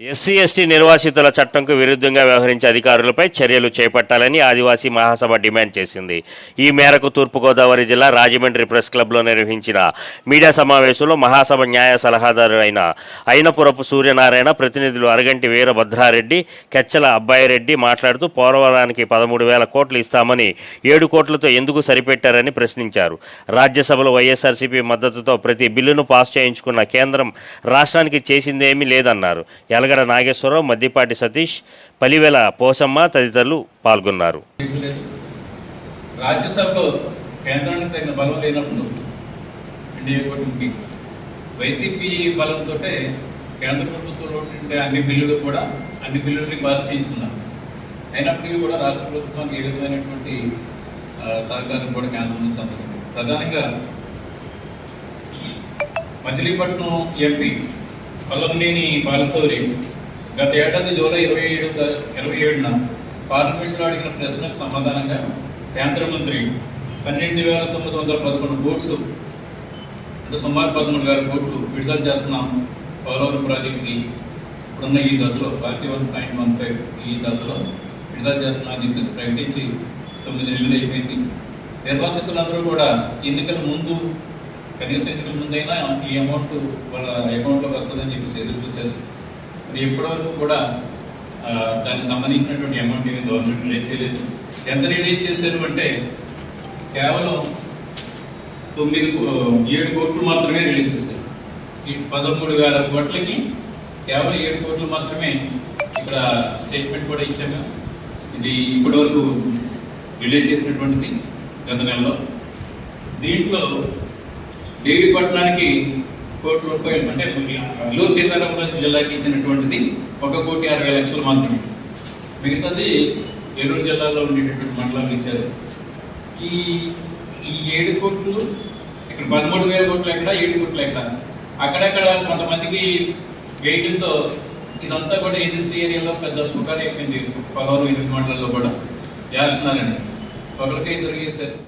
SC ST నిర్వాసితుల చట్టంకు విరుద్ధంగా వ్యవహరించే అధికారులపై చర్యలు చేపట్టాలని ఆదివాసీ మహాసభ డిమాండ్ చేసింది. ఈ మేరకు తూర్పుగోదావరి జిల్లా రాజమండ్రి ప్రెస్ క్లబ్లో నిర్వహించిన మీడియా సమావేశంలో మహాసభ న్యాయ సలహాదారు అయిన అయినపురపు సూర్యనారాయణ ప్రతినిధులు అరగంటి వీరభద్రారెడ్డి కెచ్చల అబ్బాయిరెడ్డి మాట్లాడుతూ పోలవరానికి పదమూడు వేల కోట్లు ఇస్తామని ఏడు కోట్లతో ఎందుకు సరిపెట్టారని ప్రశ్నించారు. రాజ్యసభలో వైఎస్ఆర్సీపీ మద్దతుతో ప్రతి బిల్లును పాస్ చేయించుకున్న కేంద్రం రాష్ట్రానికి చేసిందేమీ లేదన్నారు. యలగడ నాగేశ్వరరావు మద్దిపాటి సతీష్ పలివెల పోసమ్మ తదితరులు పాల్గొన్నారు. రాజ్యసభలో కేంద్రానికి తగిన బలం లేనప్పుడు ఎన్డీఏ కూటమికి వైసీపీ బలంతో కేంద్ర ప్రభుత్వంలో ఉండే అన్ని బిల్లులు కూడా అన్ని బిల్లుల్ని పాస్ చేయించుకున్నారు. అయినప్పటికీ కూడా రాష్ట్ర ప్రభుత్వానికి ఏ విధమైనటువంటి సహకారం కూడా కేంద్రం నుంచి అందుతుంది ప్రధానంగా మచిలీపట్నం ఎంపీ పల్లంనేని బాలశౌరి గత ఏడాది జూలై ఇరవై ఏడు ఇరవై ఏడున పార్లమెంట్లో అడిగిన ప్రశ్నకు సమాధానంగా కేంద్ర మంత్రి పన్నెండు వేల తొమ్మిది వందల పదకొండు కోట్లు అంటే సుమారు పదమూడు వేల కోట్లు విడుదల చేస్తున్నాం పోలవరం ప్రాజెక్టుని ఇప్పుడున్న ఈ దశలో forty one point one five ఈ దశలో విడుదల చేస్తున్నా అని చెప్పేసి ప్రకటించి తొమ్మిది నెలలు అయిపోయింది. నిర్వాసితులందరూ కూడా ఎన్నికల ముందు కనీసం ఇంతకు ముందైనా ఈ అమౌంట్ వాళ్ళ అకౌంట్లోకి వస్తుందని చెప్పేసి ఎదురు చూశారు. మరి ఇప్పటివరకు కూడా దానికి సంబంధించినటువంటి అమౌంట్ ఏమి గవర్నమెంట్ రిలీజ్ చేయలేదు. ఎంత రిలీజ్ చేశారు అంటే కేవలం తొమ్మిది ఏడు కోట్లు మాత్రమే రిలీజ్ చేశారు. ఈ పదమూడు వేల కోట్లకి కేవలం ఏడు కోట్లు మాత్రమే ఇక్కడ స్టేట్మెంట్ కూడా ఇచ్చాము. ఇది ఇప్పటివరకు రిలీజ్ చేసినటువంటిది గత నెలలో. దీంట్లో దేవీపట్నానికి కోటి రూపాయలు అంటే అల్లూరు సీతారామరాజు జిల్లాకి ఇచ్చినటువంటిది ఒక కోటి అరవై లక్షలు మాత్రమే. మిగతాది ఏలూరు జిల్లాలో ఉండేటటువంటి మండలాలు ఇచ్చారు. ఈ ఈ ఏడు కోట్లు ఇక్కడ పదమూడు వేల కోట్లు ఎక్కడ ఏడు కోట్లు ఎక్కడ? అక్కడక్కడ కొంతమందికి వేయడంతో ఇదంతా కూడా ఏజెన్సీ ఏరియాలో పెద్ద పుకారు అయిపోయింది. పదహారు ఎనిమిది మండలాల్లో కూడా. చేస్తున్నారని. ఒకరికై దొరికేశారు